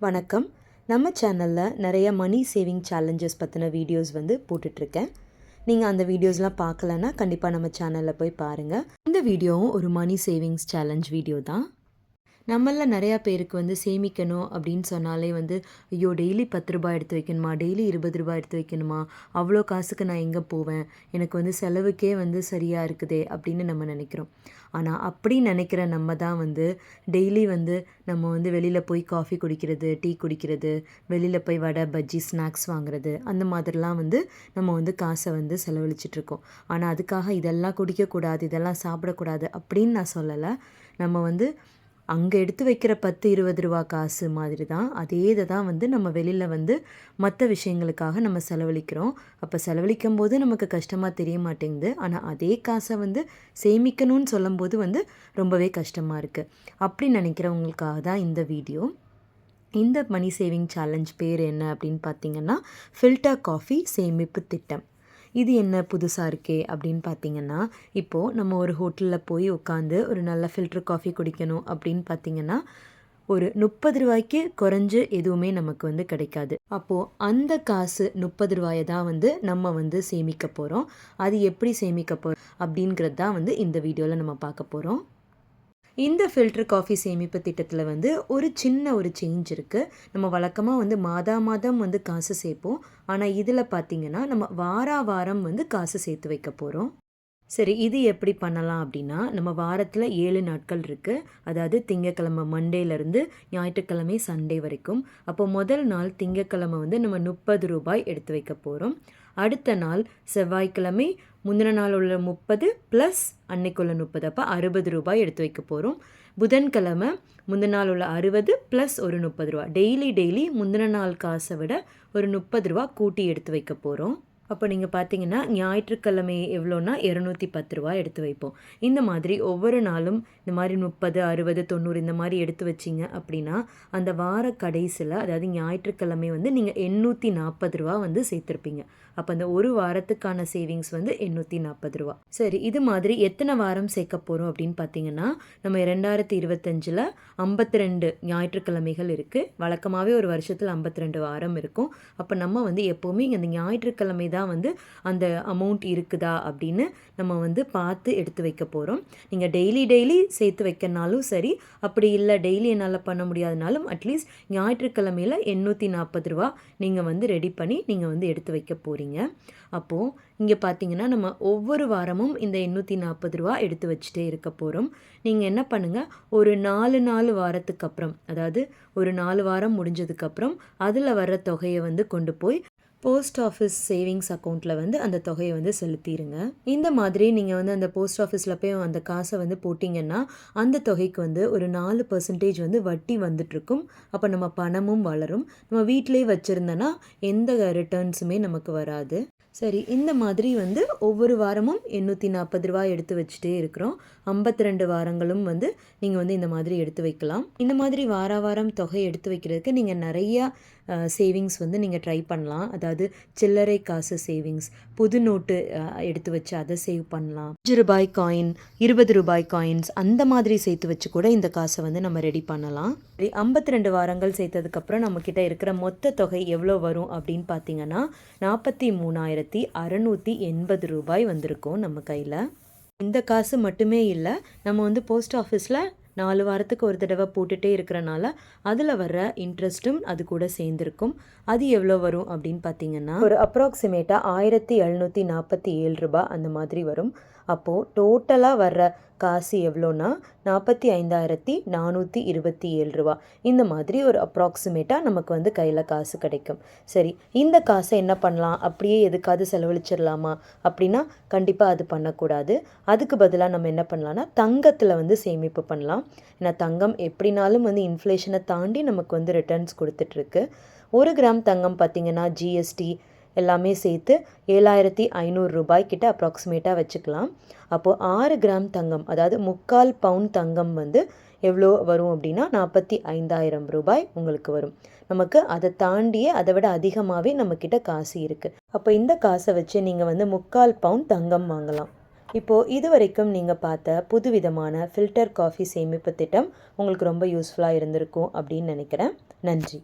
வணக்கம். நம்ம சேனலில் நிறைய மணி சேவிங் சேலஞ்சஸ் பற்றின வீடியோஸ் வந்து போட்டுட்ருக்கேன். நீங்கள் அந்த வீடியோஸ்லாம் பார்க்கலன்னா கண்டிப்பாக நம்ம சேனலில் போய் பாருங்கள் இந்த வீடியோவும் ஒரு மணி சேவிங்ஸ் சேலஞ்ச் வீடியோ தான். நம்மள நிறையா பேருக்கு வந்து சேமிக்கணும் அப்படின்னு சொன்னாலே வந்து ஐயோ டெய்லி பத்து ரூபாய் எடுத்து வைக்கணுமா? டெய்லி இருபது ரூபாய் எடுத்து வைக்கணுமா? அவ்வளோ காசுக்கு நான் எங்கே போவேன்? எனக்கு வந்து செலவுக்கே வந்து சரியாக இருக்குதே அப்படின்னு நம்ம நினைக்கிறோம். ஆனால் அப்படி நினைக்கிற நம்ம தான் வந்து டெய்லி வந்து நம்ம வந்து வெளியில் போய் காஃபி குடிக்கிறது டீ குடிக்கிறது வெளியில் போய் வடை பஜ்ஜி ஸ்நாக்ஸ் வாங்குறது அந்த மாதிரிலாம் வந்து நம்ம வந்து காசை வந்து செலவழிச்சிட்ருக்கோம் ஆனால் அதுக்காக இதெல்லாம் குடிக்கக்கூடாது இதெல்லாம் சாப்பிடக்கூடாது அப்படின்னு நான் சொல்லலை. நம்ம வந்து அங்கே எடுத்து வைக்கிற பத்து இருபது ரூபா காசு மாதிரி தான் அதே இதை தான் வந்து நம்ம வெளியில் வந்து மற்ற விஷயங்களுக்காக நம்ம செலவழிக்கிறோம். அப்போ செலவழிக்கும் போது நமக்கு கஷ்டமாக தெரிய மாட்டேங்குது. ஆனால் அதே காசை வந்து சேமிக்கணும்னு சொல்லும்போது வந்து ரொம்பவே கஷ்டமாக இருக்குது அப்படி நினைக்கிறவங்களுக்காக தான் இந்த வீடியோ. இந்த மணி சேவிங் சேலஞ்ச் பேர் என்ன அப்படின்னு பார்த்தீங்கன்னா ஃபில்டர் காஃபி சேமிப்பு திட்டம். இது என்ன புதுசாக இருக்கே அப்படின்னு பார்த்தீங்கன்னா இப்போது நம்ம ஒரு ஹோட்டலில் போய் உட்காந்து ஒரு நல்ல ஃபில்டர் காஃபி குடிக்கணும் அப்படின்னு பார்த்தீங்கன்னா ஒரு முப்பது ரூபாய்க்கு குறைஞ்சு எதுவுமே நமக்கு வந்து கிடைக்காது. அப்போது அந்த காசு முப்பது ரூபாயை தான் வந்து நம்ம வந்து சேமிக்க போகிறோம் அது எப்படி சேமிக்க போகிறோம் அப்படிங்கிறது தான் வந்து இந்த வீடியோவில் நம்ம பார்க்க போகிறோம் இந்த ஃபில்டர் காஃபி சேமிப்பு திட்டத்தில் வந்து ஒரு சின்ன ஒரு சேஞ்ச் இருக்குது நம்ம வழக்கமாக வந்து மாதா மாதம் வந்து காசு சேர்ப்போம் ஆனால் இதில் பார்த்திங்கன்னா நம்ம வாரா வாரம் வந்து காசு சேர்த்து வைக்க போகிறோம் சரி இது எப்படி பண்ணலாம் அப்படின்னா நம்ம வாரத்தில் ஏழு நாட்கள் இருக்குது அதாவது திங்கக்கிழமை மண்டேலேருந்து ஞாயிற்றுக்கிழமை சண்டே வரைக்கும். அப்போ முதல் நாள் திங்கக்கிழமை வந்து நம்ம முப்பது ரூபாய் எடுத்து வைக்க போகிறோம் அடுத்த நாள் செவ்வாய்க்கிழமை முந்தின நாள் உள்ள முப்பது ப்ளஸ் அன்னைக்குள்ள முப்பது. அப்போ அறுபது ரூபாய் எடுத்து வைக்க போகிறோம் புதன்கிழமை முந்தின நாள் உள்ள அறுபது ப்ளஸ் ஒரு முப்பது ரூபா டெய்லி டெய்லி முந்தின நாள் காசை விட ஒரு முப்பது ரூபா கூட்டி எடுத்து வைக்க போகிறோம் அப்போ நீங்கள் பார்த்தீங்கன்னா ஞாயிற்றுக்கிழமை எவ்வளோன்னா இரநூத்தி பத்து ரூபா எடுத்து வைப்போம். இந்த மாதிரி ஒவ்வொரு நாளும் இந்த மாதிரி முப்பது அறுபது தொண்ணூறு இந்த மாதிரி எடுத்து வச்சிங்க அப்படின்னா அந்த வார கடைசியில் அதாவது ஞாயிற்றுக்கிழமை வந்து நீங்கள் எண்ணூற்றி நாற்பது ரூபா வந்து சேர்த்துருப்பீங்க. அப்போ அந்த ஒரு வாரத்துக்கான சேவிங்ஸ் வந்து எண்ணூற்றி நாற்பது ரூபா. சரி இது மாதிரி எத்தனை வாரம் சேர்க்க போகிறோம் அப்படின்னு பார்த்தீங்கன்னா நம்ம ரெண்டாயிரத்தி இருபத்தஞ்சில் ஐம்பத்தி ரெண்டு ஞாயிற்றுக்கிழமைகள் இருக்குது வழக்கமாகவே ஒரு வருஷத்தில் ஐம்பத்தி ரெண்டு வாரம் இருக்கும். அப்போ நம்ம வந்து எப்போவுமே இந்த ஞாயிற்றுக்கிழமை தான் வந்து அந்த அமௌண்ட் இருக்குதா அப்படின்னு நம்ம வந்து பார்த்து எடுத்து வைக்க போகிறோம் நீங்கள் டெய்லி டெய்லி சேர்த்து வைக்கனாலும் சரி அப்படி இல்லை டெய்லி என்னால் பண்ண முடியாதனாலும் அட்லீஸ்ட் ஞாயிற்றுக்கிழமையில் எண்ணூற்றி நாற்பது ரூபா நீங்கள் வந்து ரெடி பண்ணி நீங்கள் வந்து எடுத்து வைக்க போகிறீங்க அப்போது இங்கே பார்த்தீங்கன்னா நம்ம ஒவ்வொரு வாரமும் இந்த எண்ணூற்றி நாற்பது ரூபா எடுத்து வச்சுட்டே இருக்க போகிறோம் நீங்கள் என்ன பண்ணுங்கள் ஒரு நாலு நாலு வாரத்துக்கு அப்புறம் அதாவது ஒரு நாலு வாரம் முடிஞ்சதுக்கப்புறம் அதில் வர்ற தொகையை வந்து கொண்டு போய் போஸ்ட் ஆஃபீஸ் சேவிங்ஸ் அக்கௌண்ட்டில் வந்து அந்த தொகையை வந்து செலுத்திடுங்க இந்த மாதிரி நீங்கள் வந்து அந்த போஸ்ட் ஆஃபீஸில் போய் அந்த காசை வந்து போட்டிங்கன்னா அந்த தொகைக்கு வந்து ஒரு நாலு பர்சன்டேஜ் வந்து வட்டி வந்துட்டுருக்கும். அப்போ நம்ம பணமும் வளரும். நம்ம வீட்டிலே வச்சுருந்தோன்னா எந்த ரிட்டர்ன்ஸுமே நமக்கு வராது. சரி இந்த மாதிரி வந்து ஒவ்வொரு வாரமும் எண்ணூற்றி நாற்பது ரூபாய் எடுத்து வச்சுட்டே இருக்கிறோம். ஐம்பத்தி ரெண்டு வாரங்களும் வந்து நீங்கள் வந்து இந்த மாதிரி எடுத்து வைக்கலாம். இந்த மாதிரி வார வாரம் தொகை எடுத்து வைக்கிறதுக்கு நீங்கள் நிறையா சேவிங்ஸ் வந்து நீங்கள் ட்ரை பண்ணலாம். அதாவது சில்லறை காசு சேவிங்ஸ் புது நோட்டு எடுத்து வச்சு அதை சேவ் பண்ணலாம். அஞ்சு ரூபாய் காயின் இருபது ரூபாய் காயின்ஸ் அந்த மாதிரி சேர்த்து வச்சு கூட இந்த காசை வந்து நம்ம ரெடி பண்ணலாம். ஐம்பத்தி ரெண்டு வாரங்கள் சேர்த்ததுக்கப்புறம் நம்மக்கிட்ட இருக்கிற மொத்த தொகை எவ்வளோ வரும் அப்படின்னு பார்த்தீங்கன்னா நாற்பத்தி மூணாயிரத்தி அறநூற்றி எண்பது ரூபாய் வந்திருக்கும் நம்ம கையில். இந்த காசு மட்டுமே இல்லை நம்ம வந்து போஸ்ட் ஆஃபீஸில் நாலு வாரத்துக்கு ஒரு தடவை போட்டுகிட்டே இருக்கிறனால அதில் வர்ற இன்ட்ரெஸ்ட்டும் அது கூட சேர்ந்துருக்கும். அது எவ்வளோ வரும் அப்படின்னு பார்த்தீங்கன்னா ஒரு அப்ராக்சிமேட்டாக ஆயிரத்தி எழுநூற்றி நாற்பத்தி ஏழு ரூபா அந்த மாதிரி வரும். அப்போது டோட்டலாக வர்ற காசு எவ்வளோன்னா நாற்பத்தி ஐந்தாயிரத்தி நானூற்றி இருபத்தி ஏழு ரூபா. இந்த மாதிரி ஒரு அப்ராக்சிமேட்டாக நமக்கு வந்து கையில் காசு கிடைக்கும். சரி இந்த காசை என்ன பண்ணலாம்? அப்படியே எதுக்காவது செலவழிச்சிடலாமா? அப்படின்னா கண்டிப்பாக அது பண்ணக்கூடாது. அதுக்கு பதிலாக நம்ம என்ன பண்ணலாம்னா தங்கத்தில் வந்து சேமிப்பு பண்ணலாம். ஏன்னா தங்கம் எப்படினாலும் வந்து இன்ஃப்ளேஷனை தாண்டி நமக்கு வந்து ரிட்டர்ன்ஸ் கொடுத்துட்ருக்கு ஒரு கிராம் தங்கம் பார்த்திங்கன்னா ஜிஎஸ்டி எல்லாமே சேர்த்து ஏழாயிரத்தி ஐநூறு ரூபாய் கிட்ட அப்ராக்சிமேட்டாக வச்சுக்கலாம். அப்போது ஆறு கிராம் தங்கம் அதாவது முக்கால் பவுன் தங்கம் வந்து எவ்வளோ வரும் அப்படின்னா நாற்பத்தி ஐந்தாயிரம் ரூபாய் உங்களுக்கு வரும். நமக்கு அதை தாண்டியே அதை விட அதிகமாகவே நம்மக்கிட்ட காசு இருக்குது அப்போ இந்த காசை வச்சு நீங்கள் வந்து முக்கால் பவுன் தங்கம் வாங்கலாம். இப்போது இது வரைக்கும் நீங்கள் பார்த்த புதுவிதமான ஃபில்டர் காஃபி சேமிப்பு திட்டம் உங்களுக்கு ரொம்ப யூஸ்ஃபுல்லாக இருந்திருக்கும் அப்படின்னு நினைக்கிறேன். நன்றி.